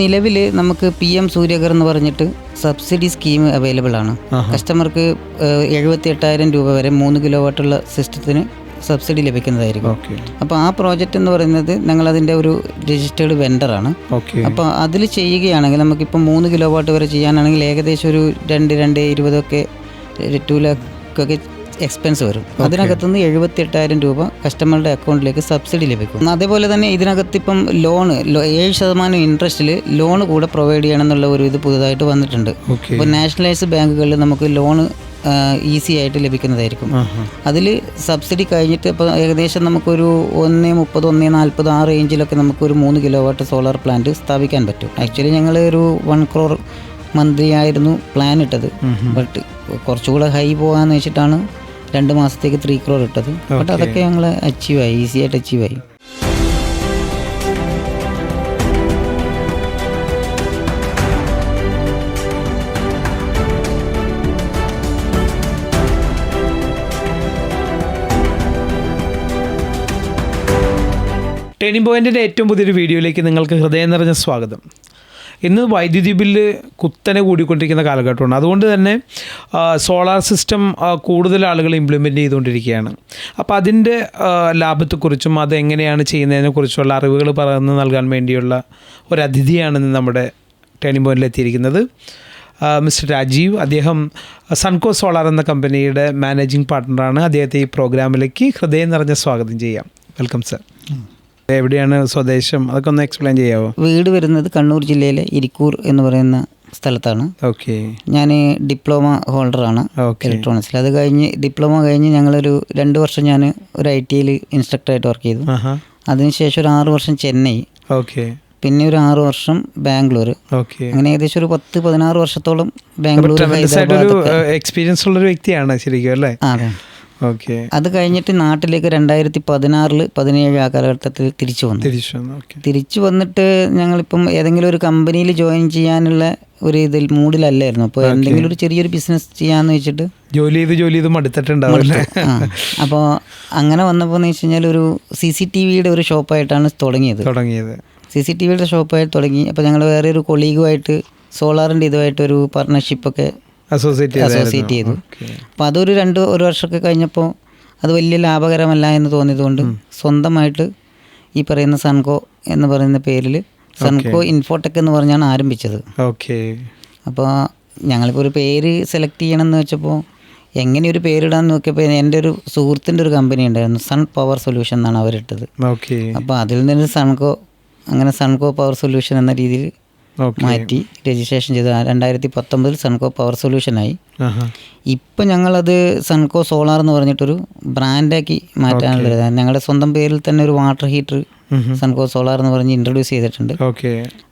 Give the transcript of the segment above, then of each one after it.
നിലവിൽ നമുക്ക് P M Suryaghar എന്ന് പറഞ്ഞിട്ട് സബ്സിഡി സ്കീം അവൈലബിൾ ആണ്. കസ്റ്റമർക്ക് എഴുപത്തി എട്ടായിരം രൂപ വരെ മൂന്ന് കിലോ വാട്ടുള്ള സിസ്റ്റത്തിന് സബ്സിഡി ലഭിക്കുന്നതായിരിക്കും. അപ്പൊ അപ്പോൾ ആ പ്രോജക്റ്റ് എന്ന് പറയുന്നത് ഞങ്ങൾ അതിന്റെ ഒരു രജിസ്റ്റേർഡ് ഓക്കെ. അപ്പോൾ അതിൽ ചെയ്യുകയാണെങ്കിൽ നമുക്കിപ്പോൾ മൂന്ന് കിലോ വാട്ട് വരെ ചെയ്യാനാണെങ്കിൽ ഏകദേശം ഒരു രണ്ട് രണ്ട് ഇരുപതൊക്കെ ടു ലാക്കൊക്കെ എക്സ്പെൻസ് വരും. അതിനകത്തുനിന്ന് എഴുപത്തി എട്ടായിരം രൂപ കസ്റ്റമറുടെ അക്കൗണ്ടിലേക്ക് സബ്സിഡി ലഭിക്കും. അതേപോലെ തന്നെ ഇതിനകത്ത് ഇപ്പം ലോണ് ഏഴ് ശതമാനം ഇൻട്രസ്റ്റിൽ ലോൺ കൂടെ പ്രൊവൈഡ് ചെയ്യണം എന്നുള്ള ഒരു ഇത് പുതുതായിട്ട് വന്നിട്ടുണ്ട്. ഇപ്പോൾ നാഷണലൈസ് ബാങ്കുകളിൽ നമുക്ക് ലോണ് ഈസി ആയിട്ട് ലഭിക്കുന്നതായിരിക്കും. അതിൽ സബ്സിഡി കഴിഞ്ഞിട്ട് ഇപ്പോൾ ഏകദേശം നമുക്കൊരു ഒന്ന് മുപ്പത് ഒന്ന് നാൽപ്പത് ആ റേഞ്ചിലൊക്കെ നമുക്കൊരു മൂന്ന് കിലോ വാട്ട് സോളാർ പ്ലാന്റ് സ്ഥാപിക്കാൻ പറ്റും. ആക്ച്വലി ഞങ്ങൾ ഒരു വൺ ക്രോർ മന്ത്രി ആയിരുന്നു പ്ലാൻ ഇട്ടത്. ബട്ട് കുറച്ചുകൂടെ ഹൈ പോകാന്ന് വെച്ചിട്ടാണ് രണ്ട് മാസത്തേക്ക് ത്രീ ക്രോർ ഇട്ടത്. ബട്ട് അതൊക്കെ ഞങ്ങൾ അച്ചീവ് ആയി ഈസി ആയിട്ട് അച്ചീവ് ആയി. ടേണിംഗ് പോയിന്റിന്റെ ഏറ്റവും പുതിയൊരു വീഡിയോയിലേക്ക് നിങ്ങൾക്ക് ഹൃദയം നിറഞ്ഞ സ്വാഗതം. ഇന്ന് വൈദ്യുതി ബില്ല് കുത്തനെ കൂടിക്കൊണ്ടിരിക്കുന്ന കാലഘട്ടമാണ്. അതുകൊണ്ട് തന്നെ സോളാർ സിസ്റ്റം കൂടുതൽ ആളുകൾ ഇംപ്ലിമെന്റ് ചെയ്തുകൊണ്ടിരിക്കുകയാണ്. അപ്പോൾ അതിന്റെ ലാഭത്തെക്കുറിച്ചും അത് എങ്ങനെയാണ് ചെയ്യുന്നതിനെക്കുറിച്ചുള്ള അറിവുകൾ പറഞ്ഞു നൽകാൻ വേണ്ടിയുള്ള ഒരു അതിഥിയാണ് ഇന്ന് നമ്മുടെ ടേണിംഗ് പോയിന്റിൽ എത്തിയിരിക്കുന്നത്. മിസ്റ്റർ രാജീവ് അദ്ദേഹം സൺകോ സോളാർ എന്ന കമ്പനിയുടെ മാനേജിംഗ് പാർട്ട്ണറാണ് അദ്ദേഹത്തെ ഈ പ്രോഗ്രാമിലേക്ക് ഹൃദയം നിറഞ്ഞ സ്വാഗതം ചെയ്യാം. വെൽക്കം സർ എവിടെയാണ് സ്വദേശം? അതൊക്കെ ഒന്ന് എക്സ്പ്ലെയിൻ ചെയ്യാവോ? വീട് വരുന്നത് കണ്ണൂർ ജില്ലയിലെ ഇരിക്കൂർ എന്ന് പറയുന്ന സ്ഥലത്താണ്. ഓക്കെ ഞാൻ ഡിപ്ലോമ ഹോൾഡറാണ് ആണ് ഇലക്ട്രോണിക്സിൽ അത് കഴിഞ്ഞ് ഡിപ്ലോമ കഴിഞ്ഞ് ഞങ്ങളൊരു രണ്ട് വർഷം ഞാൻ ഒരു ഐ ടിയിൽ ഇൻസ്ട്രക്ടറായിട്ട് വർക്ക് ചെയ്തു. അതിനുശേഷം ഒരു ആറ് വർഷം ചെന്നൈ. ഓക്കെ പിന്നെ ഒരു ആറു വർഷം ബാംഗ്ലൂർ അങ്ങനെ ഏകദേശം ഒരു പത്ത് പതിനാറ് വർഷത്തോളം ബാംഗ്ലൂർ എക്സ്പീരിയൻസ് ഉള്ള ഉള്ളൊരു വ്യക്തിയാണ് ശരിക്കും അല്ലേ? ഓക്കെ. അത് കഴിഞ്ഞിട്ട് നാട്ടിലേക്ക് രണ്ടായിരത്തി പതിനാറിൽ പതിനേഴ് ആ കാലഘട്ടത്തിൽ തിരിച്ചു വന്നു. തിരിച്ചു വന്നു ഓക്കെ. തിരിച്ചു വന്നിട്ട് ഞങ്ങളിപ്പം ഏതെങ്കിലും ഒരു കമ്പനിയിൽ ജോയിൻ ചെയ്യാനുള്ള ഒരു ഇതിൽ മൂഡിലല്ലായിരുന്നു. അപ്പോൾ എന്തെങ്കിലും ഒരു ചെറിയൊരു ബിസിനസ് ചെയ്യാന്ന് വെച്ചിട്ട് ജോലി ചെയ്ത് ജോലി ചെയ്ത് മടുത്തിട്ടുണ്ടാവും അപ്പോൾ അങ്ങനെ വന്നപ്പോൾ എന്ന് വെച്ച് കഴിഞ്ഞാൽ ഒരു സി സി ടി വിയുടെ ഒരു ഷോപ്പായിട്ടാണ് തുടങ്ങിയത്. തുടങ്ങിയത്. സി സി ടി വിയുടെ ഷോപ്പായിട്ട് തുടങ്ങി. അപ്പോൾ ഞങ്ങൾ വേറെ ഒരു കൊളീഗുമായിട്ട് സോളാറിന്റെ ഇതുമായിട്ട് ഒരു പാർട്ട്ണർഷിപ്പൊക്കെ അസോസിയേറ്റ് അസോസിയേറ്റ് ചെയ്തു. അപ്പോൾ അതൊരു രണ്ട് ഒരു വർഷമൊക്കെ കഴിഞ്ഞപ്പോൾ അത് വലിയ ലാഭകരമല്ല എന്ന് തോന്നിയതുകൊണ്ട് സ്വന്തമായിട്ട് ഈ പറയുന്ന സൺകോ എന്ന് പറയുന്ന പേരിൽ സൺകോ ഇൻഫോടെക് എന്ന് പറഞ്ഞാണ് ആരംഭിച്ചത്. ഓക്കെ അപ്പോൾ ഞങ്ങളിപ്പോൾ ഒരു പേര് സെലക്ട് ചെയ്യണം എന്ന് വെച്ചപ്പോൾ എങ്ങനെ ഒരു പേരിടാന്ന് നോക്കിയപ്പോൾ എന്റെ ഒരു സുഹൃത്തിന്റെ ഒരു കമ്പനി ഉണ്ടായിരുന്നു സൺ പവർ സൊല്യൂഷൻ എന്നാണ് അവരിട്ടത്. ഓക്കെ അപ്പോൾ അതിൽ നിന്ന് സൺകോ അങ്ങനെ സൺകോ പവർ സൊല്യൂഷൻ എന്ന രീതിയിൽ മാറ്റി രജിസ്ട്രേഷൻ ചെയ്ത് രണ്ടായിരത്തി പത്തൊമ്പതിൽ സൺകോ പവർ സൊല്യൂഷനായി ഇപ്പം ഞങ്ങളത് സൺകോ സോളാർ എന്ന് പറഞ്ഞിട്ടൊരു ബ്രാൻഡാക്കി മാറ്റാനുള്ളത് ഞങ്ങളുടെ സ്വന്തം പേരിൽ തന്നെ ഒരു വാട്ടർ ഹീറ്റർ സൺകോ സോളാർ എന്ന് പറഞ്ഞ് ഇൻട്രൊഡ്യൂസ് ചെയ്തിട്ടുണ്ട്.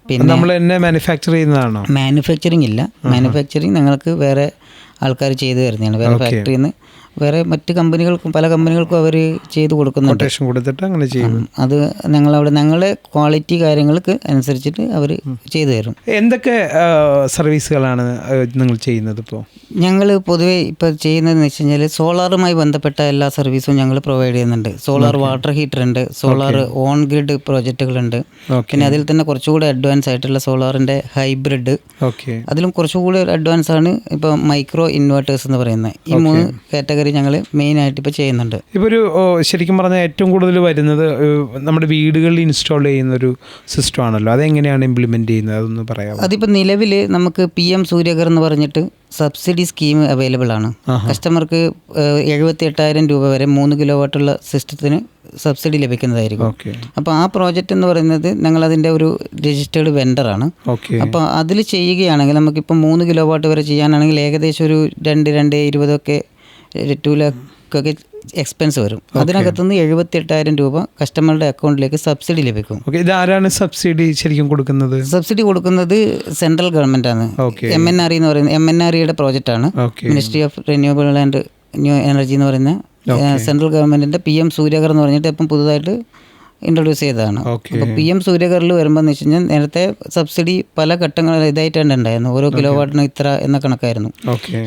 പിന്നെ നമ്മൾ തന്നെ മാനുഫാക്ചർ ചെയ്യുന്നതാണോ? മാനുഫാക്ചറിങ് ഇല്ല. മാനുഫാക്ചറിങ് ഞങ്ങൾക്ക് വേറെ ആൾക്കാർ ചെയ്തു തരുന്നതാണ്. വേറെ ഫാക്ടറിയിൽ നിന്ന് വേറെ മറ്റ് കമ്പനികൾക്കും പല കമ്പനികൾക്കും അവർ ചെയ്ത് കൊടുക്കുന്നുണ്ട്. കൊടുത്തിട്ട് അങ്ങനെ ചെയ്യും. അത് ഞങ്ങളവിടെ ഞങ്ങളെ ക്വാളിറ്റി കാര്യങ്ങൾക്ക് അനുസരിച്ചിട്ട് അവർ ചെയ്തു തരും. എന്തൊക്കെ സർവീസുകളാണ് നിങ്ങൾ ചെയ്യുന്നത് ഇപ്പോൾ ഞങ്ങൾ പൊതുവേ ഇപ്പോൾ ചെയ്യുന്നതെന്ന് വെച്ച് കഴിഞ്ഞാൽ സോളാറുമായി ബന്ധപ്പെട്ട എല്ലാ സർവീസും ഞങ്ങൾ പ്രൊവൈഡ് ചെയ്യുന്നുണ്ട്. സോളാർ വാട്ടർ ഹീറ്റർ ഉണ്ട് സോളാർ ഓൺ ഗ്രിഡ് പ്രോജക്റ്റുകളുണ്ട് പിന്നെ അതിൽ തന്നെ കുറച്ചുകൂടി അഡ്വാൻസ് ആയിട്ടുള്ള സോളാറിന്റെ ഹൈബ്രിഡ് ഓക്കെ അതിലും കുറച്ചുകൂടി അഡ്വാൻസ് ആണ് ഇപ്പോൾ മൈക്രോ ഇൻവേർട്ടേഴ്സ് എന്ന് പറയുന്നത്. ഈ മൂന്ന് കാറ്റഗറി ഞങ്ങൾ മെയിനായിട്ട് ഇപ്പോൾ ചെയ്യുന്നുണ്ട്. ഇപ്പോൾ ഒരു ശരിക്കും പറഞ്ഞാൽ ഏറ്റവും കൂടുതൽ വരുന്നത് നമ്മുടെ വീടുകളിൽ ഇൻസ്റ്റാൾ ചെയ്യുന്ന ഒരു സിസ്റ്റം ആണല്ലോ അതെങ്ങനെയാണ് ഇംപ്ലിമെന്റ് ചെയ്യുന്നത്? അതൊന്ന് പറയാം അതിപ്പോൾ നിലവിൽ നമുക്ക് പി എം സൂര്യകർ എന്ന് പറഞ്ഞിട്ട് സബ്സിഡി സ്കീം അവൈലബിൾ ആണ്. കസ്റ്റമർക്ക് എഴുപത്തി എട്ടായിരം രൂപ വരെ മൂന്ന് കിലോ വാട്ടുള്ള സിസ്റ്റത്തിന് സബ്സിഡി ലഭിക്കുന്നതായിരിക്കും. അപ്പോൾ ആ പ്രോജക്റ്റ് എന്ന് പറയുന്നത് ഞങ്ങൾ അതിന്റെ ഒരു രജിസ്റ്റേർഡ് വെണ്ടറാണ് അപ്പോൾ അതിൽ ചെയ്യുകയാണെങ്കിൽ നമുക്കിപ്പോൾ മൂന്ന് കിലോ വാട്ട് വരെ ചെയ്യാനാണെങ്കിൽ ഏകദേശം ഒരു രണ്ട് രണ്ട് ഇരുപതൊക്കെ ടു ലാക്കൊക്കെ എക്സ്പെൻസ് വരും അതിനകത്തുനിന്ന് എഴുപത്തി എട്ടായിരം രൂപ കസ്റ്റമറുടെ അക്കൗണ്ടിലേക്ക് സബ്സിഡി ലഭിക്കും. ഇത് ഇതാരാണ് സബ്സിഡി ശരിക്കും കൊടുക്കുന്നത്? സബ്സിഡി കൊടുക്കുന്നത് സെൻട്രൽ ഗവൺമെന്റ് ആണ്. എം എൻ ആർ എന്ന് പറയുന്നത് എം എൻ ആർ ഇയുടെ പ്രോജക്റ്റ് ആണ്. Ministry of renewable and new energy എന്ന് പറയുന്ന സെൻട്രൽ ഗവൺമെന്റിന്റെ പി എം സൂര്യകർ എന്ന് പറഞ്ഞിട്ട് ഇപ്പം പുതുതായിട്ട് ഇൻട്രൊഡ്യൂസ് ചെയ്തതാണ്. അപ്പോൾ പി എം സൂര്യകറിൽ വരുമ്പോൾ എന്ന് വെച്ച് കഴിഞ്ഞാൽ നേരത്തെ സബ്സിഡി പല ഘട്ടങ്ങളിൽ ഇതായിട്ടാണ് ഉണ്ടായിരുന്നു ഓരോ കിലോ വാട്ടിന് ഇത്ര എന്ന കണക്കായിരുന്നു.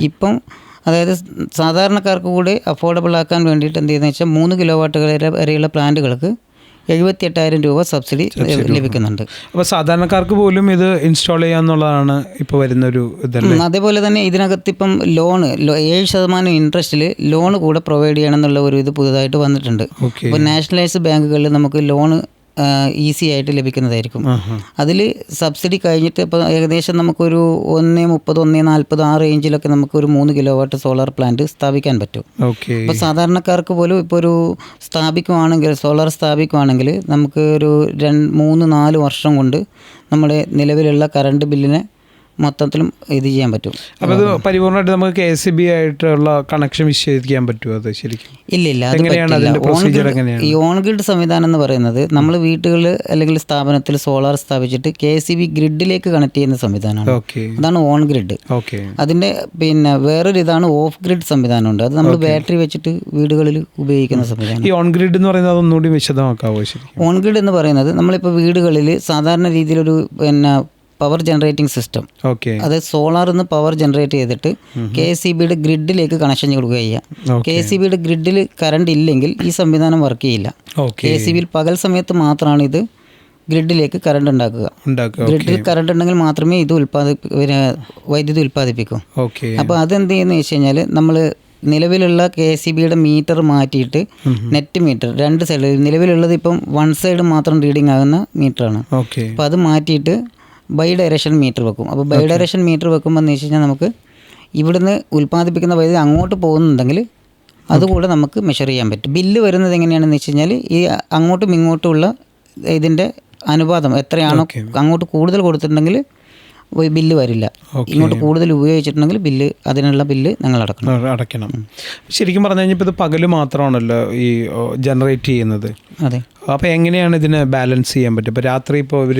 ഇപ്പം അതായത് സാധാരണക്കാർക്ക് കൂടി അഫോർഡബിൾ ആക്കാൻ വേണ്ടിയിട്ട് എന്ത് ചെയ്യുന്നത് വെച്ചാൽ മൂന്ന് കിലോ വാട്ടുകൾ വരെ വരെയുള്ള പ്ലാന്റുകൾക്ക് എഴുപത്തി എട്ടായിരം രൂപ സബ്സിഡി ലഭിക്കുന്നുണ്ട്. അപ്പോൾ സാധാരണക്കാർക്ക് പോലും ഇത് ഇൻസ്റ്റാൾ ചെയ്യാന്നുള്ളതാണ് ഇപ്പോൾ വരുന്നൊരു ഇതല്ലേ? അതേപോലെ തന്നെ ഇതിനകത്ത് ഇപ്പം ലോണ് ഏഴ് ശതമാനം ഇൻട്രസ്റ്റിൽ ലോണ് കൂടെ പ്രൊവൈഡ് ചെയ്യണം എന്നുള്ള ഒരു ഇത് പുതുതായിട്ട് വന്നിട്ടുണ്ട്. ഇപ്പോൾ നാഷണലൈസ്ഡ് ബാങ്കുകളിൽ നമുക്ക് ലോണ് ഈസി ആയിട്ട് ലഭിക്കുന്നതായിരിക്കും. അതിൽ സബ്സിഡി കഴിഞ്ഞിട്ട് ഇപ്പോൾ ഏകദേശം നമുക്കൊരു ഒന്ന് മുപ്പത് ഒന്ന് നാൽപ്പത് ആ റേഞ്ചിലൊക്കെ നമുക്ക് ഒരു മൂന്ന് കിലോ വാട്ട് സോളാർ പ്ലാന്റ് സ്ഥാപിക്കാൻ പറ്റും. ഓക്കെ. ഇപ്പോൾ സാധാരണക്കാർക്ക് പോലും ഇപ്പോൾ ഒരു സ്ഥാപിക്കുവാണെങ്കിൽ സോളാർ സ്ഥാപിക്കുവാണെങ്കിൽ നമുക്ക് ഒരു രണ്ട് മൂന്ന് നാല് വർഷം കൊണ്ട് നമ്മുടെ നിലവിലുള്ള കറണ്ട് ബില്ലിനെ മൊത്തത്തിലും ഇത് ചെയ്യാൻ പറ്റും. അപ്പോൾ അത് പരിപൂർണമായിട്ട് നമുക്ക് കെ എസ് ബി ആയിട്ടുള്ള കണക്ഷൻ വിച്ഛേദിക്കാൻ പറ്റുമോ അത് ശരിക്കും? ഇല്ല ഇല്ല അത്? ഈ ഓൺ ഗ്രിഡ് സംവിധാനം എന്ന് പറയുന്നത് നമ്മൾ വീട്ടുകളിൽ അല്ലെങ്കിൽ സ്ഥാപനത്തിൽ സോളാർ സ്ഥാപിച്ചിട്ട് കെ എസ് ബി ഗ്രിഡിലേക്ക് കണക്ട് ചെയ്യുന്ന സംവിധാനമാണ്. അതാണ് ഓൺ ഗ്രിഡ് ഓക്കെ അതിന്റെ പിന്നെ വേറൊരു ഇതാണ് ഓഫ് ഗ്രിഡ് സംവിധാനമുണ്ട്. അത് നമ്മൾ ബാറ്ററി വെച്ചിട്ട് വീടുകളിൽ ഉപയോഗിക്കുന്ന സംവിധാനം. ഈ ഓൺ ഗ്രിഡ് എന്ന് പറയുന്നത് അതൊന്നുകൂടി വിശദമാക്കാവോ ഓൺ ഗ്രിഡ് എന്ന് പറയുന്നത് നമ്മളിപ്പോൾ വീടുകളിൽ സാധാരണ രീതിയിലൊരു പിന്നെ പവർ ജനറേറ്റിംഗ് സിസ്റ്റം ഓക്കെ അത് സോളാർ നിന്ന് പവർ ജനറേറ്റ് ചെയ്തിട്ട് കെ എസ് സി ബിയുടെ ഗ്രിഡിലേക്ക് കണക്ഷൻ കൊടുക്കുക ചെയ്യുക. കെ എസ് സി ബിയുടെ ഗ്രിഡിൽ കറണ്ട് ഇല്ലെങ്കിൽ ഈ സംവിധാനം വർക്ക് ചെയ്യില്ല. കെ കെ സി ബിയിൽ പകൽ സമയത്ത് മാത്രമാണ് ഇത് ഗ്രിഡിലേക്ക് കറണ്ട് ഉണ്ടാക്കുക. ഗ്രിഡിൽ കറണ്ട് ഉണ്ടെങ്കിൽ മാത്രമേ ഇത് ഉൽപ്പാദി വൈദ്യുതി ഉൽപ്പാദിപ്പിക്കൂ. ഓക്കെ അപ്പോൾ അതെന്ത് ചെയ്യുന്ന വെച്ച് കഴിഞ്ഞാൽ നമ്മൾ നിലവിലുള്ള കെ സി ബിയുടെ മീറ്റർ മാറ്റിയിട്ട് നെറ്റ് മീറ്റർ രണ്ട് സൈഡ് നിലവിലുള്ളത് ഇപ്പം വൺ സൈഡ് മാത്രം റീഡിംഗ് ആകുന്ന മീറ്ററാണ് അപ്പം അത് മാറ്റിയിട്ട് ബൈ ഡയറക്ഷൻ മീറ്റർ വെക്കും. അപ്പോൾ ബൈ ഡയറക്ഷൻ മീറ്റർ വെക്കുമ്പോൾ എന്ന് വെച്ച് കഴിഞ്ഞാൽ നമുക്ക് ഇവിടുന്ന് ഉൽപ്പാദിപ്പിക്കുന്ന വൈദ്യുതി അങ്ങോട്ട് പോകുന്നുണ്ടെങ്കിൽ അതുകൂടെ നമുക്ക് മെഷർ ചെയ്യാൻ പറ്റും. ബില്ല് വരുന്നത് എങ്ങനെയാണെന്ന് വെച്ച് കഴിഞ്ഞാൽ ഈ അങ്ങോട്ടും ഇങ്ങോട്ടുമുള്ള ഇതിന്റെ അനുപാതം എത്രയാണോ അങ്ങോട്ട് കൂടുതൽ കൊടുത്തിട്ടുണ്ടെങ്കിൽ ബില്ല് വരില്ല. ഇങ്ങോട്ട് കൂടുതൽ ഉപയോഗിച്ചിട്ടുണ്ടെങ്കിൽ ബില്ല് അതിനുള്ള ബില്ല് ഞങ്ങൾ അടക്കണം. അടയ്ക്കണം. ശരിക്കും പറഞ്ഞു കഴിഞ്ഞപ്പോൾ ഇത് പകൽ മാത്രമാണല്ലോ ഈ ജനറേറ്റ് ചെയ്യുന്നത്. അതെ. അപ്പോൾ എങ്ങനെയാണ് ഇതിനെ ബാലൻസ് ചെയ്യാൻ പറ്റും ഇപ്പോൾ രാത്രി ഇപ്പോൾ ഇവർ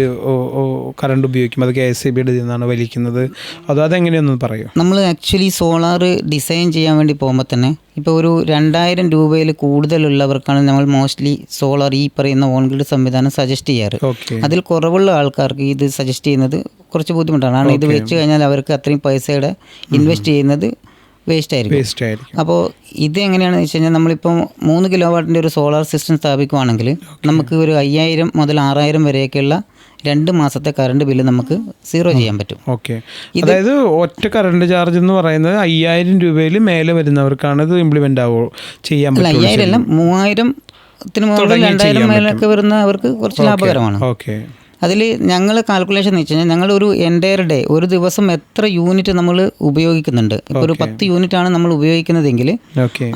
കറണ്ട് ഉപയോഗിക്കും. അത് കെ എസ് സി ബിയുടെ നിന്നാണ് വലിക്കുന്നത്. അതോ അതെങ്ങനെയൊന്നും പറയൂ? നമ്മൾ ആക്ച്വലി സോളാർ ഡിസൈൻ ചെയ്യാൻ വേണ്ടി പോകുമ്പോൾ തന്നെ ഇപ്പോൾ ഒരു രണ്ടായിരം രൂപയിൽ കൂടുതലുള്ളവർക്കാണ് നമ്മൾ മോസ്റ്റ്ലി സോളാർ ഈ പറയുന്ന ഓൺ ഗ്രിഡ് സംവിധാനം സജസ്റ്റ് ചെയ്യാറ്. അതിൽ കുറവുള്ള ആൾക്കാർക്ക് ഇത് സജസ്റ്റ് ചെയ്യുന്നത് കുറച്ച് ബുദ്ധിമുട്ടാണ്. കാരണം ഇത് വെച്ച് കഴിഞ്ഞാൽ അവർക്ക് അത്രയും പൈസയുടെ ഇൻവെസ്റ്റ് ചെയ്യുന്നത് വേസ്റ്റ് ആയിരിക്കും വേസ്റ്റ് ആയിരിക്കും അപ്പോൾ ഇത് എങ്ങനെയാണെന്ന് വെച്ച് കഴിഞ്ഞാൽ നമ്മളിപ്പോൾ മൂന്ന് കിലോ വാട്ടിന്റെ ഒരു സോളാർ സിസ്റ്റം സ്ഥാപിക്കുവാണെങ്കിൽ നമുക്ക് ഒരു അയ്യായിരം മുതൽ ആറായിരം വരെയൊക്കെയുള്ള രണ്ട് മാസത്തെ കറണ്ട് ബില്ല് നമുക്ക് സീറോ ചെയ്യാൻ പറ്റും. ഓക്കെ. അതായത് ഒറ്റ കറണ്ട് ചാർജ് എന്ന് പറയുന്നത് അയ്യായിരം രൂപയിൽ മേലെ വരുന്നവർക്കാണ് ഇത് ഇംപ്ലിമെന്റ് ആവോ ചെയ്യാൻ പറ്റും അയ്യായിരം അല്ല മൂവായിരത്തിന് മുകളിൽ രണ്ടായിരം മേലൊക്കെ വരുന്ന അവർക്ക് കുറച്ച് ലാഭകരമാണ്. ഓക്കെ. അതിൽ ഞങ്ങൾ കാൽക്കുലേഷൻ എന്ന് വെച്ച് കഴിഞ്ഞാൽ ഞങ്ങൾ ഒരു എന്റയർ ഡേ ഒരു ദിവസം എത്ര യൂണിറ്റ് നമ്മൾ ഉപയോഗിക്കുന്നുണ്ട്? ഇപ്പോൾ ഒരു പത്ത് യൂണിറ്റ് ആണ് നമ്മൾ ഉപയോഗിക്കുന്നതെങ്കിൽ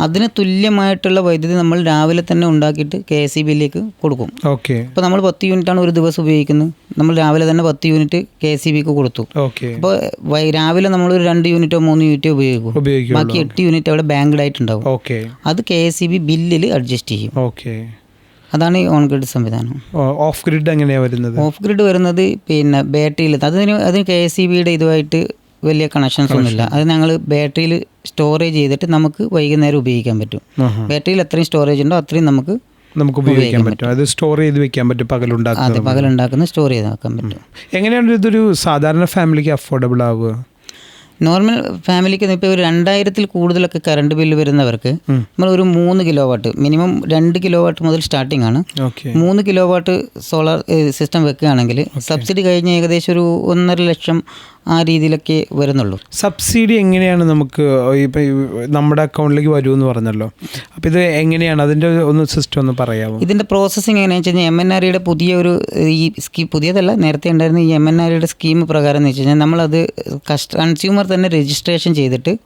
അതിന് തുല്യമായിട്ടുള്ള വൈദ്യുതി നമ്മൾ രാവിലെ തന്നെ ഉണ്ടാക്കിയിട്ട് കെ എസ് ഇ ബിയിലേക്ക് കൊടുക്കും. ഓക്കെ ഇപ്പോൾ നമ്മൾ പത്ത് യൂണിറ്റ് ആണ് ഒരു ദിവസം ഉപയോഗിക്കുന്നത്. നമ്മൾ രാവിലെ തന്നെ പത്ത് യൂണിറ്റ് കെ എസ് ഇ ബിക്ക് കൊടുത്തു. ഓക്കെ അപ്പോൾ രാവിലെ നമ്മൾ ഒരു രണ്ട് യൂണിറ്റോ മൂന്ന് യൂണിറ്റോ ഉപയോഗിക്കും. ബാക്കി എട്ട് യൂണിറ്റ് അവിടെ ബാങ്ക്ഡ് ആയിട്ടുണ്ടാവും. ഓക്കെ അത് കെ എസ് ഇ ബി ബില്ലിൽ അഡ്ജസ്റ്റ് ചെയ്യും. ഓക്കെ അതാണ് ഈ ഓൺ ഗ്രിഡ് സംവിധാനം. ഓഫ് ഗ്രിഡ് എങ്ങനെയാണ് വരുന്നത്? ഓഫ് ഗ്രിഡ് വരുന്നത് പിന്നെ ബാറ്ററിയിൽ അതിന് അതിന് കെ എസ് ഇ ബിയുടെ ഇതുമായിട്ട് വലിയ കണക്ഷൻസ് ഒന്നുമില്ല. അത് ഞങ്ങൾ ബാറ്ററിയിൽ സ്റ്റോറേജ് ചെയ്തിട്ട് നമുക്ക് വൈകുന്നേരം ഉപയോഗിക്കാൻ പറ്റും. ബാറ്ററിയിൽ എത്രയും സ്റ്റോറേജ് ഉണ്ടോ അത്രയും നമുക്ക് നമുക്ക് ഉപയോഗിക്കാൻ പറ്റും. അത് സ്റ്റോർ ചെയ്ത് വെക്കാൻ പറ്റും പകലുണ്ടാക്കുന്നത്. പകലുണ്ടാക്കുന്ന സ്റ്റോർ ചെയ്ത് വെക്കാൻ പറ്റും. എങ്ങനെയാണ് ഇതൊരു സാധാരണ ഫാമിലിക്ക് അഫോർഡബിൾ ആവുക? നോർമൽ ഫാമിലിക്ക് ഇപ്പോൾ ഒരു രണ്ടായിരത്തിൽ കൂടുതലൊക്കെ കറണ്ട് ബില്ല് വരുന്നവർക്ക് നമ്മൾ ഒരു മൂന്ന് കിലോ വാട്ട് മിനിമം രണ്ട് കിലോ വാട്ട് മുതൽ സ്റ്റാർട്ടിംഗ് ആണ്. മൂന്ന് കിലോ വാട്ട് സോളാർ സിസ്റ്റം വെക്കുകയാണെങ്കിൽ സബ്സിഡി കഴിഞ്ഞ് ഏകദേശം ഒരു ഒന്നര ലക്ഷം ആ രീതിയിലൊക്കെ വരുന്നുള്ളൂ. സബ്സിഡി എങ്ങനെയാണ് നമുക്ക് ഇപ്പം നമ്മുടെ അക്കൗണ്ടിലേക്ക് വരുമെന്ന് പറഞ്ഞല്ലോ. അപ്പം ഇത് എങ്ങനെയാണ്? അതിന്റെ ഒന്ന് സിസ്റ്റം ഒന്ന് പറയാമോ? ഇതിന്റെ പ്രോസസ്സിങ് എങ്ങനെയാണെന്ന് വെച്ച് കഴിഞ്ഞാൽ എം എൻ ആർ പുതിയ ഒരു ഈ സ്കീം പുതിയതല്ല നേരത്തെ ഉണ്ടായിരുന്ന ഈ എം എൻ ആർ സ്കീം പ്രകാരം എന്ന് വെച്ച് കഴിഞ്ഞാൽ നമ്മളത് കസ്റ്റ കൺസ്യൂമർ തന്നെ രജിസ്ട്രേഷൻ ചെയ്തിട്ട്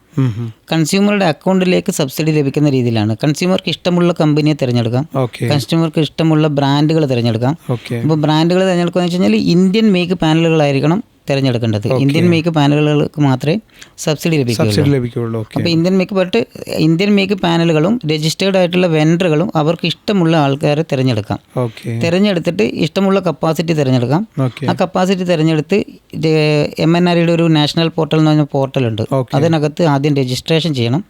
കൺസ്യൂമറുടെ അക്കൗണ്ടിലേക്ക് സബ്സിഡി ലഭിക്കുന്ന രീതിയിലാണ്. കൺസ്യൂമർക്ക് ഇഷ്ടമുള്ള കമ്പനിയെ തിരഞ്ഞെടുക്കാം. കൺസ്യൂമർക്ക് ഇഷ്ടമുള്ള ബ്രാൻഡുകൾ തിരഞ്ഞെടുക്കാം. അപ്പോൾ ബ്രാൻഡുകൾ തിരഞ്ഞെടുക്കുക എന്ന് വെച്ച് കഴിഞ്ഞാൽ ഇന്ത്യൻ മേക്ക് പാനലുകളായിരിക്കണം. തിരഞ്ഞെടുക്കേണ്ടത്. ഇന്ത്യൻ മേക്ക് പാനലുകൾക്ക് മാത്രമേ സബ്സിഡി ലഭിക്കുകയുള്ളൂ അപ്പോൾ Indian make but Indian make പാനലുകളും registered ആയിട്ടുള്ള വെൻഡറുകളും അവർക്ക് ഇഷ്ടമുള്ള ആൾക്കാരെ തിരഞ്ഞെടുക്കാം. തിരഞ്ഞെടുത്തിട്ട് ഇഷ്ടമുള്ള കപ്പാസിറ്റി തിരഞ്ഞെടുക്കാം. ആ കപ്പാസിറ്റി തിരഞ്ഞെടുത്ത് എം എൻ ആർ ഒരു നാഷണൽ പോർട്ടൽ എന്ന് പറഞ്ഞ പോർട്ടലുണ്ട്. അതിനകത്ത് ആദ്യം രജിസ്ട്രേഷൻ ചെയ്യണം.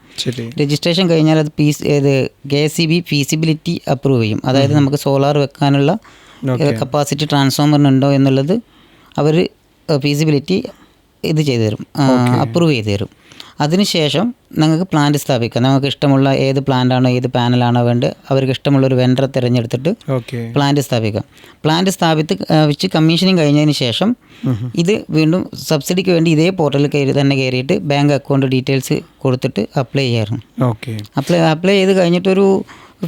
രജിസ്ട്രേഷൻ കഴിഞ്ഞാൽ അത് പീസ് ഇത് K S C B feasibility approve ചെയ്യും. അതായത് നമുക്ക് സോളാർ വെക്കാനുള്ള കപ്പാസിറ്റി ട്രാൻസ്ഫോമറിനുണ്ടോ എന്നുള്ളത് അവർ ഫീസിബിലിറ്റി ഇത് ചെയ്തു തരും. അപ്രൂവ് ചെയ്ത് തരും. അതിനുശേഷം നിങ്ങൾക്ക് പ്ലാന്റ് സ്ഥാപിക്കാം. നമുക്ക് ഇഷ്ടമുള്ള ഏത് പ്ലാന്റാണോ ഏത് പാനലാണോ വേണ്ടത് അവർക്ക് ഇഷ്ടമുള്ള ഒരു വെണ്ടറെ തിരഞ്ഞെടുത്തിട്ട് ഓക്കെ പ്ലാന്റ് സ്ഥാപിക്കാം. പ്ലാന്റ് സ്ഥാപിത്ത് വെച്ച് കമ്മീഷനിങ് കഴിഞ്ഞതിന് ശേഷം ഇത് വീണ്ടും സബ്സിഡിക്ക് വേണ്ടി ഇതേ പോർട്ടലിൽ കയറി തന്നെ കയറിയിട്ട് ബാങ്ക് അക്കൗണ്ട് ഡീറ്റെയിൽസ് കൊടുത്തിട്ട് അപ്ലൈ ചെയ്യാറുണ്ട്. ഓക്കെ അപ്ലൈ അപ്ലൈ ചെയ്ത് കഴിഞ്ഞിട്ടൊരു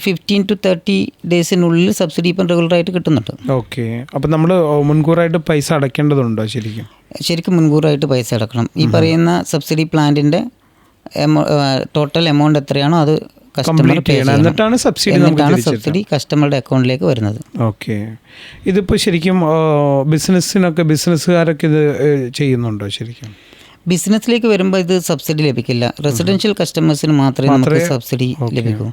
ഫിഫ്റ്റീൻ ടു തേർട്ടി ഡേയ്സിനുള്ളിൽ സബ്സിഡി ഇപ്പം റെഗുലറായിട്ട് കിട്ടുന്നുണ്ട്. ഓക്കെ അപ്പം നമ്മൾ മുൻകൂറായിട്ട് പൈസ അടയ്ക്കേണ്ടതുണ്ടോ ശരിക്കും? ശരിക്കും മുൻകൂറായിട്ട് പൈസ അടക്കണം. ഈ പറയുന്ന സബ്സിഡി പ്ലാന്റിന്റെ ടോട്ടൽ എമൗണ്ട് എത്രയാണോ അത് കസ്റ്റമർ പേ എന്നിട്ടാണ് സബ്സിഡി എന്നിട്ടാണ് സബ്സിഡി കസ്റ്റമറുടെ അക്കൗണ്ടിലേക്ക് വരുന്നത്. ഓക്കെ ഇതിപ്പോൾ ശരിക്കും ബിസിനസ്സിനൊക്കെ ബിസിനസ്സുകാരൊക്കെ ഇത് ചെയ്യുന്നുണ്ടോ ശരിക്കും? ബിസിനസ്സിലേക്ക് വരുമ്പോൾ ഇത് സബ്സിഡി ലഭിക്കില്ല. റെസിഡൻഷ്യൽ കസ്റ്റമേഴ്സിന് മാത്രമേ നമുക്ക് സബ്സിഡി ലഭിക്കൂ.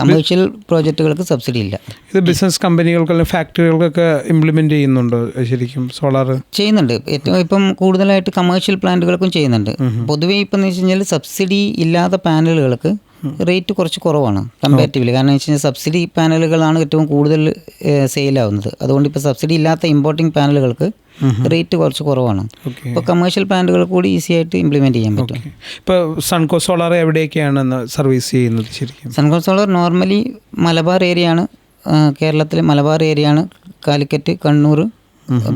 കമേഴ്ഷ്യൽ പ്രോജക്റ്റുകൾക്ക് സബ്സിഡി ഇല്ല. ഇത് ബിസിനസ് കമ്പനികൾക്ക് അല്ലെങ്കിൽ ഫാക്ടറികൾക്കൊക്കെ ഇംപ്ലിമെന്റ് ചെയ്യുന്നുണ്ടോ ശരിക്കും സോളാർ ചെയ്യുന്നുണ്ട്. ഏറ്റവും ഇപ്പം കൂടുതലായിട്ട് കമേഴ്ഷ്യൽ പ്ലാന്റുകൾക്കും ചെയ്യുന്നുണ്ട്. പൊതുവേ ഇപ്പം എന്ന് വെച്ച് കഴിഞ്ഞാൽ സബ്സിഡി ഇല്ലാത്ത പാനലുകൾക്ക് റേറ്റ് കുറച്ച് കുറവാണ് കമ്പാരിറ്റീവ്ലി. കാരണം വെച്ച് കഴിഞ്ഞാൽ സബ്സിഡി പാനലുകളാണ് ഏറ്റവും കൂടുതൽ സെയിലാവുന്നത്. അതുകൊണ്ട് ഇപ്പോൾ സബ്സിഡി ഇല്ലാത്ത ഇമ്പോർട്ടിംഗ് പാനലുകൾക്ക് റേറ്റ് കുറച്ച് കുറവാണ്. ഇപ്പോൾ കമേഴ്ഷ്യൽ പ്ലാന്റുകൾ കൂടി ഈസി ആയിട്ട് ഇംപ്ലിമെന്റ് ചെയ്യാൻ പറ്റും. ഇപ്പോൾ സൺകോ സോളാർ എവിടെയൊക്കെയാണ് സർവീസ് ചെയ്യുന്നത് ശരിക്കും? സൺകോ സോളാർ നോർമലി മലബാർ ഏരിയയാണ് ആണ്. കേരളത്തിലെ മലബാർ ഏരിയയാണ് കാലിക്കറ്റ് കണ്ണൂർ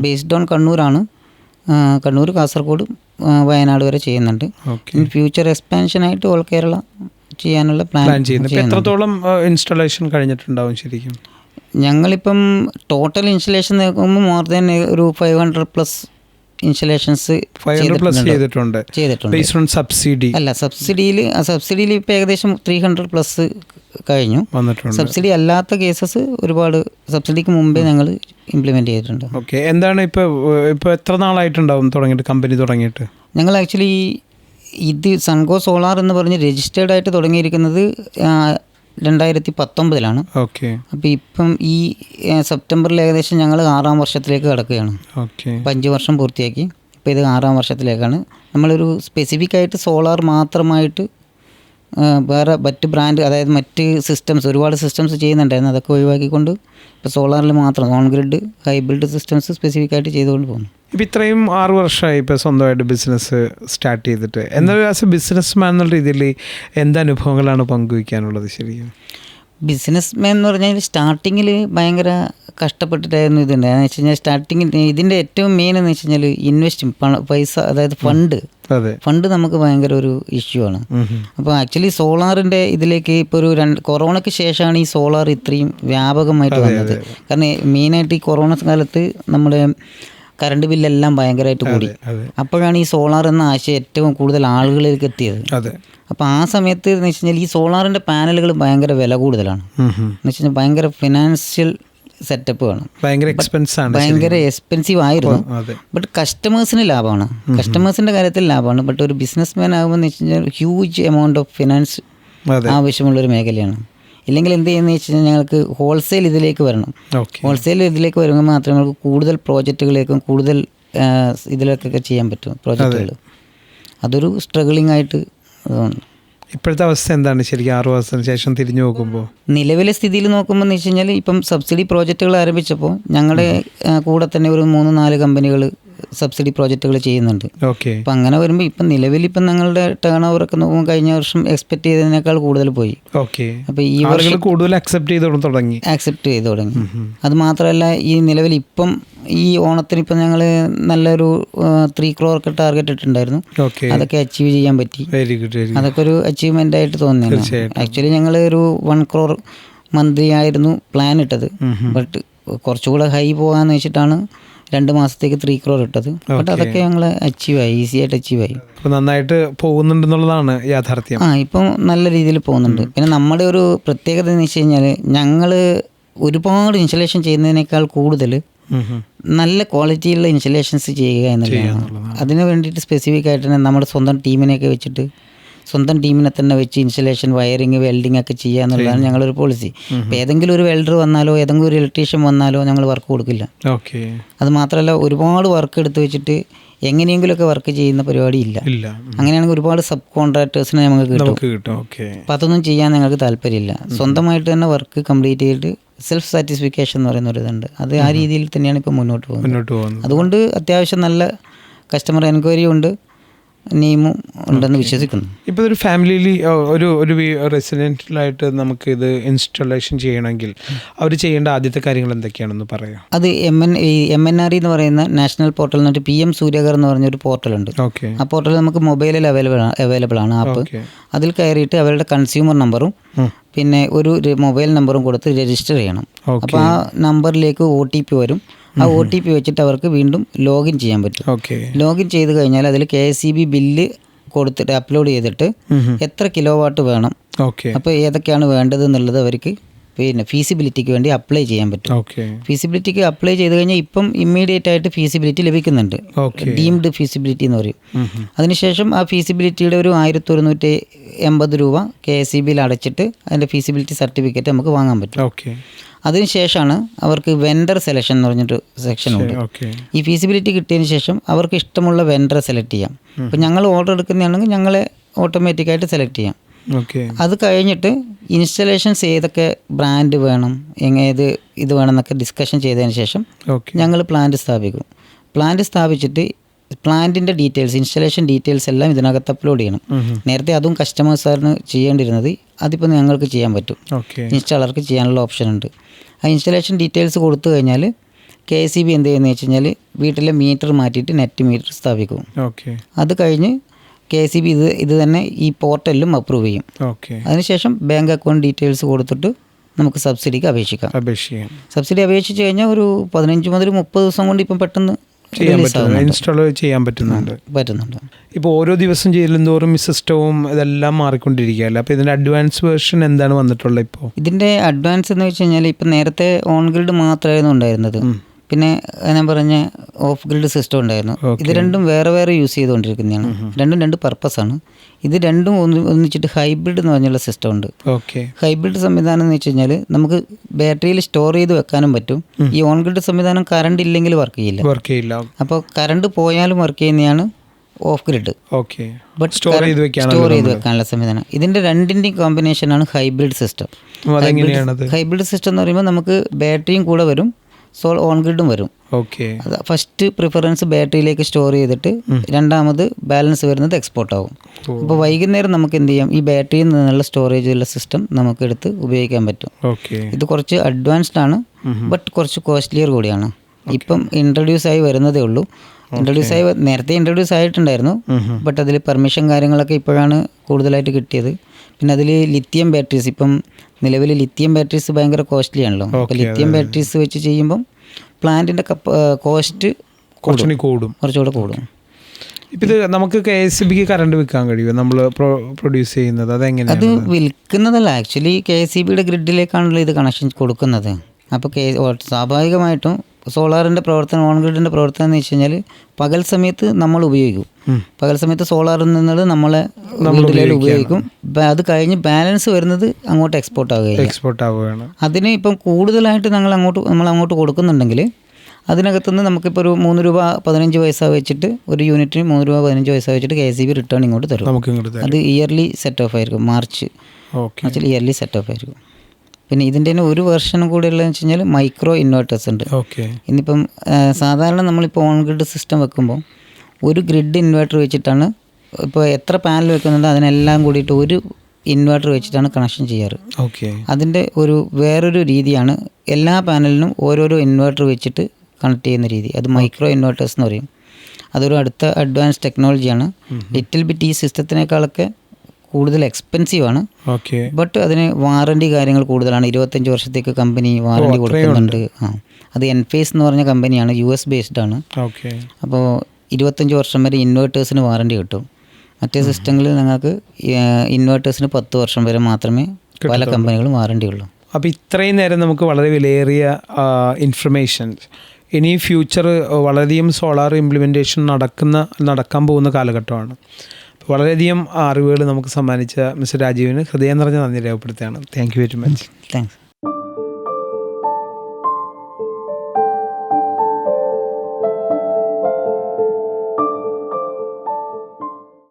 ബേസ്ഡ് ഓൺ കണ്ണൂരാണ്. കണ്ണൂർ കാസർഗോഡ് വയനാട് വരെ ചെയ്യുന്നുണ്ട്. ഇൻ ഫ്യൂച്ചർ എക്സ്പാൻഷനായിട്ട് ഓൾ കേരള ചെയ്യാനുള്ള പ്ലാൻ ചെയ്യുന്നത് എത്രത്തോളം ഇൻസ്റ്റലേഷൻ കഴിഞ്ഞിട്ടുണ്ടാവും ശരിക്കും? ഞങ്ങളിപ്പം ടോട്ടൽ ഇൻസ്റ്റലേഷൻ നോക്കുമ്പോൾ മോർ ദാൻ ഒരു ഫൈവ് ഹൺഡ്രഡ് പ്ലസ് ഇൻസ്റ്റലേഷൻസ് ചെയ്തിട്ടുണ്ട്. ചെയ്തിട്ടുണ്ട്. ബേസ്ഡ് ഓൺ സബ്സിഡി അല്ല സബ്സിഡിയിൽ സബ്സിഡിയിൽ ഇപ്പോൾ ഏകദേശം ത്രീ ഹൺഡ്രഡ് പ്ലസ് കഴിഞ്ഞു. വന്നിട്ടുണ്ട്. സബ്സിഡി അല്ലാത്ത കേസസ് ഒരുപാട് സബ്സിഡിക്ക് മുമ്പേ ഞങ്ങൾ ഇംപ്ലിമെന്റ് ചെയ്തിട്ടുണ്ട്. ഓക്കെ എന്താണ് ഇപ്പോൾ ഇപ്പോൾ എത്ര നാളായിട്ടുണ്ടാവും തുടങ്ങിയിട്ട് കമ്പനി തുടങ്ങിയിട്ട്? ഞങ്ങൾ ആക്ച്വലി ഇത് സൺഗോ സോളാർ എന്ന് പറഞ്ഞ് രജിസ്റ്റേർഡ് ആയിട്ട് തുടങ്ങിയിരിക്കുന്നത് രണ്ടായിരത്തി പത്തൊമ്പതിലാണ് ഓക്കെ. അപ്പോൾ ഇപ്പം ഈ സെപ്റ്റംബറിൽ ഏകദേശം ഞങ്ങൾ ആറാം വർഷത്തിലേക്ക് കടക്കുകയാണ്. ഓക്കെ. അപ്പം അഞ്ച് വർഷം പൂർത്തിയാക്കി. ഇപ്പോൾ ഇത് ആറാം വർഷത്തിലേക്കാണ്. നമ്മളൊരു സ്പെസിഫിക് ആയിട്ട് സോളാർ മാത്രമായിട്ട് വേറെ മറ്റ് ബ്രാൻഡ് അതായത് മറ്റ് സിസ്റ്റംസ് ഒരുപാട് സിസ്റ്റംസ് ചെയ്യുന്നുണ്ടായിരുന്നു. അതൊക്കെ ഒഴിവാക്കിക്കൊണ്ട് ഇപ്പോൾ സോളാറിൽ മാത്രം on grid hybrid systems specific ആയിട്ട് ചെയ്തുകൊണ്ട് പോകുന്നു. ഇപ്പം ഇത്രയും ആറു വർഷമായി ഇപ്പോൾ സ്വന്തമായിട്ട് ബിസിനസ് സ്റ്റാർട്ട് ചെയ്തിട്ട്. എന്താ ആസ് എ ബിസിനസ് മാൻ എന്നുള്ള രീതിയിൽ എന്തനുഭവങ്ങളാണ് പങ്കുവയ്ക്കാനുള്ളത് ശരിക്കും? ബിസിനസ് മാൻ എന്ന് പറഞ്ഞാൽ സ്റ്റാർട്ടിങ്ങിൽ ഭയങ്കര കഷ്ടപ്പെട്ടിട്ടായിരുന്നു ഇതുണ്ട്. എന്ന് വെച്ച് കഴിഞ്ഞാൽ സ്റ്റാർട്ടിങ്ങിൽ ഇതിന്റെ ഏറ്റവും മെയിൻ എന്ന് വെച്ച് കഴിഞ്ഞാൽ ഇൻവെസ്റ്റ് പൈസ അതായത് ഫണ്ട് ഫണ്ട് നമുക്ക് ഭയങ്കര ഒരു ഇഷ്യൂ ആണ്. അപ്പോൾ ആക്ച്വലി സോളാറിന്റെ ഇതിലേക്ക് ഇപ്പോൾ ഒരു രണ്ട് കൊറോണയ്ക്ക് ശേഷമാണ് ഈ സോളാർ ഇത്രയും വ്യാപകമായിട്ട് വന്നത്. കാരണം മെയിനായിട്ട് ഈ കൊറോണ കാലത്ത് നമ്മുടെ കറണ്ട് ബില്ലെല്ലാം ഭയങ്കരമായിട്ട് കൂടി. അപ്പോഴാണ് ഈ സോളാർ എന്ന ആശയം ഏറ്റവും കൂടുതൽ ആളുകളിലേക്ക് എത്തിയത്. അപ്പൊ അപ്പോൾ ആ സമയത്ത് എന്ന് വെച്ച് കഴിഞ്ഞാൽ ഈ സോളാറിന്റെ പാനലുകൾ ഭയങ്കര വില കൂടുതലാണ്. എന്ന് വെച്ച് കഴിഞ്ഞാൽ ഭയങ്കര ഫിനാൻഷ്യൽ സെറ്റപ്പ് വേണം ഭയങ്കര എക്സ്പെൻസ് ആണ് ഭയങ്കര എക്സ്പെൻസീവ് ആയിരുന്നു. ബട്ട് കസ്റ്റമേഴ്സിന് ലാഭമാണ്. കസ്റ്റമേഴ്സിന്റെ കാര്യത്തിൽ ലാഭമാണ്. ബട്ട് ഒരു ബിസിനസ് മാൻ ആകുമ്പോൾ വെച്ച് കഴിഞ്ഞാൽ ഹ്യൂജ് എമൗണ്ട് ഓഫ് ഫിനാൻസ് ആവശ്യമുള്ള ഒരു മേഖലയാണ്. ഇല്ലെങ്കിൽ എന്ത് ചെയ്യുന്നത് വെച്ച് കഴിഞ്ഞാൽ ഞങ്ങൾക്ക് ഹോൾസെയിൽ ഇതിലേക്ക് വരണം. ഹോൾസെയിൽ ഇതിലേക്ക് വരുമ്പോൾ മാത്രമേ നമുക്ക് കൂടുതൽ പ്രോജക്റ്റുകളിലേക്കും കൂടുതൽ ഇതിലേക്കൊക്കെ ചെയ്യാൻ പറ്റും പ്രോജക്റ്റുകൾ അതൊരു സ്ട്രഗിളിംഗ് ആയിട്ട് ഇപ്പോഴത്തെ അവസ്ഥ എന്താണ്? ശരിക്കും ആറു മാസത്തിന് ശേഷം തിരിഞ്ഞു നോക്കുമ്പോൾ. നിലവിലെ സ്ഥിതിയിൽ നോക്കുമ്പോൾ എന്ന് വെച്ച് കഴിഞ്ഞാൽ ഇപ്പം സബ്സിഡി പ്രോജക്റ്റുകൾ ആരംഭിച്ചപ്പോൾ ഞങ്ങളുടെ കൂടെ തന്നെ ഒരു മൂന്ന് നാല് കമ്പനികൾ സബ്സിഡി പ്രോജക്റ്റുകൾ ചെയ്യുന്നുണ്ട്. ഓക്കെ. അപ്പം അങ്ങനെ വരുമ്പോൾ ഇപ്പം നിലവിൽ ഇപ്പം ഞങ്ങളുടെ ടേൺ ഓവർ ഒക്കെ നോക്കുമ്പോൾ കഴിഞ്ഞ വർഷം എക്സ്പെക്ട് ചെയ്തതിനേക്കാൾ കൂടുതൽ പോയി. ഓക്കെ. അപ്പം ഈ വർഷം കൂടുതൽ അക്സെപ്റ്റ് ചെയ്ത് തുടങ്ങി. അക്സെപ്റ്റ് ചെയ്ത് തുടങ്ങി. അത് മാത്രമല്ല ഈ നിലവിൽ ഇപ്പം ഈ ഓണത്തിന് ഇപ്പം ഞങ്ങൾ നല്ലൊരു ത്രീ ക്രോർ ഒക്കെ ടാർഗറ്റ് ഇട്ടിട്ടുണ്ടായിരുന്നു. ഓക്കെ. അതൊക്കെ അച്ചീവ് ചെയ്യാൻ പറ്റി. വെരി ഗുഡ് വെരി അതൊക്കെ ഒരു അച്ചീവ്മെന്റ് ആയിട്ട് തോന്നിയാണ് ആക്ച്വലി ഞങ്ങൾ ഒരു വൺ ക്രോർ മന്ത്ലി ആയിരുന്നു പ്ലാൻ ഇട്ടത്. ബട്ട് കുറച്ചുകൂടെ ഹൈ പോകാന്ന് വെച്ചിട്ടാണ് രണ്ട് മാസത്തേക്ക് ത്രീ ക്രോർ ഇട്ടത്. ബട്ട് അതൊക്കെ ഞങ്ങൾ അച്ചീവ് ആയി ഈസി ആയിട്ട് അച്ചീവ് ആയി. നന്നായിട്ട് പോകുന്നുണ്ടെന്നുള്ളതാണ് യാഥാർത്ഥ്യം. ആ ഇപ്പം നല്ല രീതിയിൽ പോകുന്നുണ്ട്. പിന്നെ നമ്മുടെ ഒരു പ്രത്യേകത എന്ന് വെച്ച് കഴിഞ്ഞാൽ ഞങ്ങൾ ഒരുപാട് ഇൻസ്റ്റലേഷൻ ചെയ്യുന്നതിനേക്കാൾ കൂടുതൽ. നല്ല ക്വാളിറ്റിയുള്ള ഇൻസ്റ്റലേഷൻസ് ചെയ്യുക എന്നുള്ളതാണ്. അതിന് വേണ്ടിയിട്ട് സ്പെസിഫിക് ആയിട്ട് തന്നെ നമ്മുടെ സ്വന്തം ടീമിനെയൊക്കെ വെച്ചിട്ട് സ്വന്തം ടീമിനെ തന്നെ വെച്ച് ഇൻസ്റ്റലേഷൻ വയറിങ് വെൽഡിംഗ് ഒക്കെ ചെയ്യുക എന്നുള്ളതാണ് ഞങ്ങളൊരു പോളിസി ഇപ്പം ഏതെങ്കിലും ഒരു വെൽഡർ വന്നാലോ ഏതെങ്കിലും ഒരു ഇലക്ട്രീഷ്യൻ വന്നാലോ ഞങ്ങൾ വർക്ക് കൊടുക്കില്ല. ഓക്കെ അത് മാത്രമല്ല ഒരുപാട് വർക്ക് എടുത്ത് വെച്ചിട്ട് എങ്ങനെയെങ്കിലുമൊക്കെ വർക്ക് ചെയ്യുന്ന പരിപാടി ഇല്ല. അങ്ങനെയാണെങ്കിൽ ഒരുപാട് സബ് കോൺട്രാക്ടേഴ്സിനെ നമുക്ക് കിട്ടും. അപ്പം അതൊന്നും ചെയ്യാൻ ഞങ്ങൾക്ക് താല്പര്യമില്ല. സ്വന്തമായിട്ട് തന്നെ വർക്ക് കംപ്ലീറ്റ് ചെയ്തിട്ട് സെൽഫ് സാറ്റിസ്ഫിക്കേഷൻ എന്ന് പറയുന്ന ഒരു ഇതുണ്ട്. അത് ആ രീതിയിൽ തന്നെയാണ് ഇപ്പോൾ മുന്നോട്ട് പോകുന്നത്. മുന്നോട്ട് പോകുന്നത്. അതുകൊണ്ട് അത്യാവശ്യം നല്ല കസ്റ്റമർ എൻക്വയറി ഉണ്ട്. നെയിമും ഉണ്ടെന്ന് വിശ്വസിക്കുന്നു. ഇപ്പോൾ ഒരു ഫാമിലിയിൽ ഒരു ഒരു റെസിഡൻഷ്യലായിട്ട് നമുക്ക് ഇത് ഇൻസ്റ്റലേഷൻ ചെയ്യണമെങ്കിൽ അവർ ചെയ്യേണ്ട ആദ്യത്തെ കാര്യങ്ങൾ എന്തൊക്കെയാണെന്ന് പറയാം അത് M N M N R എന്ന് പറയുന്ന നാഷണൽ പോർട്ടൽ എന്നിട്ട് പി എം സൂര്യകർ എന്ന് പറഞ്ഞൊരു പോർട്ടലുണ്ട് ഓക്കെ ആ പോർട്ടൽ നമുക്ക് മൊബൈലിൽ അവൈലബിൾ അവൈലബിൾ ആണ്. ആപ്പ് അതിൽ കയറിയിട്ട് അവരുടെ കൺസ്യൂമർ നമ്പറും പിന്നെ ഒരു മൊബൈൽ നമ്പറും കൊടുത്ത് രജിസ്റ്റർ ചെയ്യണം. അപ്പോൾ ആ നമ്പറിലേക്ക് ഒ ടി പി വരും. ആ ഒ ടി പി വെച്ചിട്ട് അവർക്ക് വീണ്ടും ലോഗിൻ ചെയ്യാൻ പറ്റും. ഓക്കെ. ലോഗിൻ ചെയ്ത് കഴിഞ്ഞാൽ അതിൽ K S E B bill കൊടുത്തിട്ട് അപ്ലോഡ് ചെയ്തിട്ട് എത്ര കിലോ വാട്ട് വേണം. ഓക്കെ. അപ്പോൾ ഏതൊക്കെയാണ് വേണ്ടത് എന്നുള്ളത് അവർക്ക് പിന്നെ ഫീസിബിലിറ്റിക്ക് വേണ്ടി അപ്ലൈ ചെയ്യാൻ പറ്റും. ഓക്കെ. ഫീസിബിലിറ്റിക്ക് അപ്ലൈ ചെയ്ത് കഴിഞ്ഞാൽ ഇപ്പം ഇമ്മീഡിയറ്റ് ആയിട്ട് ഫീസിബിലിറ്റി ലഭിക്കുന്നുണ്ട്. ഡീംഡ് ഫീസിബിലിറ്റി എന്ന് പറയും. അതിനുശേഷം ആ ഫീസിബിലിറ്റിയുടെ ഒരു ആയിരത്തി ഒരുന്നൂറ്റി എൺപത് രൂപ കെ എസ് ഇ ബിയിൽ അടച്ചിട്ട് അതിന്റെ ഫീസിബിലിറ്റി സർട്ടിഫിക്കറ്റ് നമുക്ക് വാങ്ങാൻ പറ്റും. ഓക്കെ. അതിനുശേഷമാണ് അവർക്ക് വെൻഡർ സെലക്ഷൻ എന്ന് പറഞ്ഞിട്ട് സെക്ഷൻ ഉണ്ട്. ഈ ഫീസിബിലിറ്റി കിട്ടിയതിന് ശേഷം അവർക്ക് ഇഷ്ടമുള്ള വെൻഡർ സെലക്ട് ചെയ്യാം. അപ്പോൾ ഞങ്ങൾ ഓർഡർ എടുക്കുന്നതാണെങ്കിൽ ഞങ്ങളെ ഓട്ടോമാറ്റിക്കായിട്ട് സെലക്ട് ചെയ്യാം. ഓക്കെ അത് കഴിഞ്ഞിട്ട് ഇൻസ്റ്റലേഷൻസ് ഏതൊക്കെ ബ്രാൻഡ് വേണം എങ്ങേത് ഇത് വേണമെന്നൊക്കെ ഡിസ്കഷൻ ചെയ്തതിന് ശേഷം ഞങ്ങൾ പ്ലാന്റ് സ്ഥാപിക്കും. പ്ലാന്റ് സ്ഥാപിച്ചിട്ട് പ്ലാന്റിന്റെ ഡീറ്റെയിൽസ് ഇൻസ്റ്റലേഷൻ ഡീറ്റെയിൽസ് എല്ലാം ഇതിനകത്ത് അപ്ലോഡ് ചെയ്യണം. നേരത്തെ അതും കസ്റ്റമേഴ്സാണ് ചെയ്യേണ്ടിരുന്നത് അതിപ്പോൾ ഞങ്ങൾക്ക് ചെയ്യാൻ പറ്റും. ഇൻസ്റ്റാളർക്ക് ചെയ്യാനുള്ള ഓപ്ഷൻ ഉണ്ട്. ആ ഇൻസ്റ്റലേഷൻ ഡീറ്റെയിൽസ് കൊടുത്തു കഴിഞ്ഞാൽ കെ ഇ ബി എന്ത് ചെയ്യുന്നത് വെച്ച് കഴിഞ്ഞാൽ വീട്ടിലെ മീറ്റർ മാറ്റിയിട്ട് നെറ്റ് മീറ്റർ സ്ഥാപിക്കും. ഓക്കെ അത് കഴിഞ്ഞ് കെ ഇ ബി ഇത് ഇത് തന്നെ ഈ പോർട്ടലിലും അപ്രൂവ് ചെയ്യും. ഓക്കെ അതിനുശേഷം ബാങ്ക് അക്കൗണ്ട് ഡീറ്റെയിൽസ് കൊടുത്തിട്ട് നമുക്ക് സബ്സിഡിക്ക് അപേക്ഷിക്കാം. അപേക്ഷിക്കാം. സബ്സിഡി അപേക്ഷിച്ച് കഴിഞ്ഞാൽ ഒരു പതിനഞ്ച് മുതൽ മുപ്പത് ദിവസം കൊണ്ട് ഇപ്പം പെട്ടെന്ന് ചെയ്യാൻ പറ്റുന്നുണ്ട്. ഇൻസ്റ്റാൾ ചെയ്യാൻ പറ്റുന്നുണ്ട്. പറ്റുന്നുണ്ട്. ഇപ്പോൾ ഓരോ ദിവസം ചെയ്യലും തോറും സിസ്റ്റവും ഇതെല്ലാം മാറിക്കൊണ്ടിരിക്കുകയല്ലേ? അപ്പോൾ ഇതിന്റെ അഡ്വാൻസ് വേർഷൻ എന്താണ് വന്നിട്ടുള്ളത് ഇപ്പോൾ? ഇതിന്റെ അഡ്വാൻസ് എന്ന് വെച്ച് കഴിഞ്ഞാൽ ഇപ്പം നേരത്തെ ഓൺ ഗ്രിഡ് മാത്രമായിരുന്നു ഉണ്ടായിരുന്നത്. പിന്നെ ഞാൻ പറഞ്ഞ ഓഫ് ഗ്രിഡ് സിസ്റ്റം ഉണ്ടായിരുന്നു. ഇത് രണ്ടും വേറെ വേറെ യൂസ് ചെയ്തുകൊണ്ടിരിക്കുന്നതാണ്. രണ്ടും രണ്ട് പർപ്പസാണ് ഇത് രണ്ടും ഒന്ന് ഒന്നിച്ചിട്ട് ഹൈബ്രിഡ് എന്ന് പറഞ്ഞുള്ള സിസ്റ്റം ഉണ്ട്. ഓക്കെ ഹൈബ്രിഡ് സംവിധാനം എന്ന് വെച്ച് കഴിഞ്ഞാൽ നമുക്ക് ബാറ്ററിയിൽ സ്റ്റോർ ചെയ്ത് വെക്കാനും പറ്റും. ഈ ഓൺ ഗ്രിഡ് സംവിധാനം കറണ്ട് ഇല്ലെങ്കിൽ വർക്ക് ചെയ്യില്ല. വർക്ക് ചെയ്യില്ല. അപ്പോൾ കറണ്ട് പോയാലും വർക്ക് ചെയ്യുന്നതാണ് off grid okay but store ചെയ്ത് സ്റ്റോർ ചെയ്ത് വെക്കാനുള്ള സംവിധാനം. ഇതിന്റെ കോമ്പിനേഷൻ ആണ് ഹൈബ്രിഡ് സിസ്റ്റം ഹൈബ്രിഡ് സിസ്റ്റം എന്ന് പറയുമ്പോൾ നമുക്ക് ബാറ്ററിയും കൂടെ വരും. സോൾ ഓൺ ഗ്രിഡും വരും. ഓക്കെ. ഫസ്റ്റ് പ്രിഫറൻസ് ബാറ്ററിയിലേക്ക് സ്റ്റോർ ചെയ്തിട്ട് രണ്ടാമത് ബാലൻസ് വരുന്നത് എക്സ്പോർട്ട് ആവും. അപ്പോൾ വൈകുന്നേരം നമുക്ക് എന്ത് ചെയ്യാം? ഈ ബാറ്ററിയിൽ നിന്നുള്ള സ്റ്റോറേജുള്ള സിസ്റ്റം നമുക്ക് എടുത്ത് ഉപയോഗിക്കാൻ പറ്റും. ഇത് കുറച്ച് അഡ്വാൻസ്ഡ് ആണ് ബട്ട് കുറച്ച് കോസ്റ്റ്ലിയർ കൂടിയാണ്. ഇപ്പം ഇൻട്രൊഡ്യൂസ് ആയി വരുന്നതേ ഉള്ളൂ. ഇൻട്രൊഡ്യൂസ് ആയി നേരത്തെ ഇൻട്രൊഡ്യൂസ് ആയിട്ടുണ്ടായിരുന്നു ബട്ട് അതിൽ പെർമിഷൻ കാര്യങ്ങളൊക്കെ ഇപ്പോഴാണ് കൂടുതലായിട്ട് കിട്ടിയത്. പിന്നെ അതിൽ ലിത്തിയം ബാറ്ററീസ് ഇപ്പം നിലവിൽ ലിത്യം ബാറ്ററീസ് ഭയങ്കര കോസ്റ്റ്ലി ആണല്ലോ. അപ്പോൾ ലിത്യം ബാറ്ററീസ് വെച്ച് ചെയ്യുമ്പം പ്ലാന്റിന്റെ കോസ്റ്റ് കുറച്ചുകൂടി കൂടും. കുറച്ചുകൂടെ കൂടും. ഇപ്പം ഇത് നമുക്ക് കെ എസ് ബിക്ക് കറണ്ട് വിൽക്കാൻ കഴിയുമോ? നമ്മൾ പ്രൊഡ്യൂസ് ചെയ്യുന്നത്? അതെങ്ങനെ അത് വിൽക്കുന്നതല്ല. ആക്ച്വലി കെ എസ് സി ബിയുടെ ഗ്രിഡിലേക്കാണല്ലോ ഇത് കണക്ഷൻ കൊടുക്കുന്നത്. അപ്പോൾ കെ സ്വാഭാവികമായിട്ടും സോളാറിന്റെ പ്രവർത്തനം ഓൺ ഗ്രിഡിന്റെ പ്രവർത്തനം എന്ന് വെച്ച് കഴിഞ്ഞാൽ പകൽ സമയത്ത് നമ്മൾ ഉപയോഗിക്കും. പകൽ സമയത്ത് സോളാറിൽ നിന്നുള്ളത് നമ്മളെ വീട്ടിലേക്ക് ഉപയോഗിക്കും. അത് കഴിഞ്ഞ് ബാലൻസ് വരുന്നത് അങ്ങോട്ട് എക്സ്പോർട്ട് ആവുകയാണ്. എക്സ്പോർട്ട് ആവുകയാണ്. അതിന് ഇപ്പം കൂടുതലായിട്ട് ഞങ്ങൾ അങ്ങോട്ട് നമ്മൾ അങ്ങോട്ട് കൊടുക്കുന്നുണ്ടെങ്കിൽ അതിനകത്തുനിന്ന് നമുക്കിപ്പോൾ ഒരു മൂന്ന് രൂപ പതിനഞ്ച് പൈസ വെച്ചിട്ട് ഒരു യൂണിറ്റിന് മൂന്ന് രൂപ പതിനഞ്ച് പൈസ വെച്ചിട്ട് കെ എസ് ബി റിട്ടേൺ ഇങ്ങോട്ട് തരും. അത് ഇയർലി സെറ്റ് ഓഫ് ആയിരിക്കും. March okay actually yearly set off ആയിരിക്കും. പിന്നെ ഇതിന്റെ തന്നെ ഒരു വേർഷൻ കൂടെ ഉള്ളതെന്ന് വെച്ച് കഴിഞ്ഞാൽ മൈക്രോ ഇൻവേർട്ടേഴ്സ് ഉണ്ട്. ഓക്കെ ഇന്നിപ്പം സാധാരണ നമ്മളിപ്പോൾ ഓൺ ഗ്രിഡ് സിസ്റ്റം വെക്കുമ്പോൾ ഒരു ഗ്രിഡ് ഇൻവേർട്ടർ വെച്ചിട്ടാണ് ഇപ്പോൾ എത്ര പാനൽ വെക്കുന്നുണ്ടോ അതിനെല്ലാം കൂടിയിട്ട് ഒരു ഇൻവേർട്ടർ വെച്ചിട്ടാണ് കണക്ഷൻ ചെയ്യാറ്. ഓക്കെ അതിന്റെ ഒരു വേറൊരു രീതിയാണ് എല്ലാ പാനലിനും ഓരോരോ ഇൻവേർട്ടർ വെച്ചിട്ട് കണക്ട് ചെയ്യുന്ന രീതി. അത് മൈക്രോ ഇൻവേർട്ടേഴ്സ് എന്ന് പറയും. അതൊരു അടുത്ത അഡ്വാൻസ് ടെക്നോളജിയാണ് ലിറ്റിൽ ബിറ്റ് ഈ സിസ്റ്റത്തിനേക്കാളൊക്കെ കൂടുതൽ എക്സ്പെൻസീവ് ആണ്. ഓക്കെ ബട്ട് അതിന് വാറണ്ടി കാര്യങ്ങൾ കൂടുതലാണ്. ഇരുപത്തഞ്ച് വർഷത്തേക്ക് കമ്പനി വാറണ്ടി കൊടുക്കുന്നുണ്ട്. ആ. അത് എൻഫേസ് എന്ന് പറഞ്ഞ കമ്പനിയാണ് യു എസ് ബേസ്ഡ് ആണ്. ഓക്കെ അപ്പോൾ ഇരുപത്തഞ്ച് വർഷം വരെ ഇൻവേർട്ടേഴ്സിന് വാറണ്ടി കിട്ടും. മറ്റേ സിസ്റ്റങ്ങളിൽ നിങ്ങൾക്ക് ഇൻവേർട്ടേഴ്സിന് പത്ത് വർഷം വരെ മാത്രമേ പല കമ്പനികളും വാറണ്ടി ഉള്ളൂ. അപ്പോൾ ഇത്രയും നേരം നമുക്ക് വളരെ വിലയേറിയ ഇൻഫർമേഷൻ ഇനി ഫ്യൂച്ചർ വളരെയധികം സോളാർ ഇംപ്ലിമെന്റേഷൻ നടക്കുന്ന നടക്കാൻ പോകുന്ന കാലഘട്ടമാണ്. വളരെയധികം അറിവുകൾ നമുക്ക് സമ്മാനിച്ച മിസ്റ്റർ രാജീവിന് ഹൃദയം നിറഞ്ഞ നന്ദി രേഖപ്പെടുത്തുകയാണ്. Thank you very much thanks